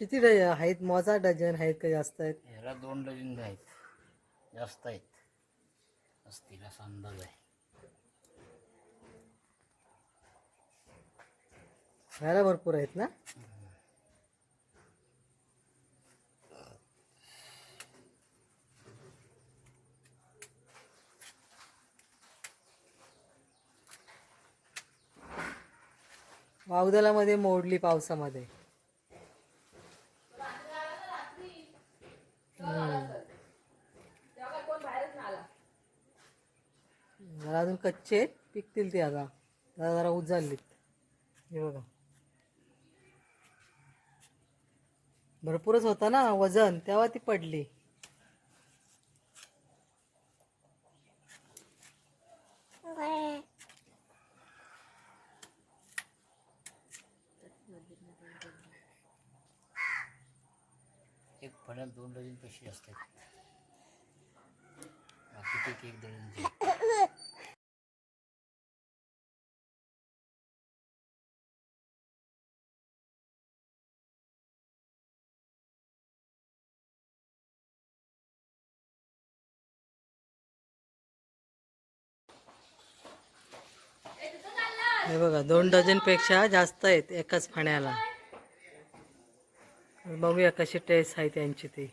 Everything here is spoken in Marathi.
किती आहेत? मोजा डझन आहेत का जास्त आहेत? ह्याला दोन डझन आहेत. जास्त आहेत. असतील असा अंदाज आहे. ह्याला भरपूर आहेत ना? वावदलामध्ये मोडली पावसामध्ये. जरा अजून कच्चे आहेत पिकतील ते आता. जरा जरा उजाडलीत हे बघा. भरपूरच होता ना वजन तेव्हा ती पडली. एक फण्यात दोन डझन पेशी असतात. बाकीचे एक एक डझन हे बघा दोन डझनपेक्षा जास्त आहेत एकाच फण्याला. बघूया कशी टेस्ट आहे त्यांची ती.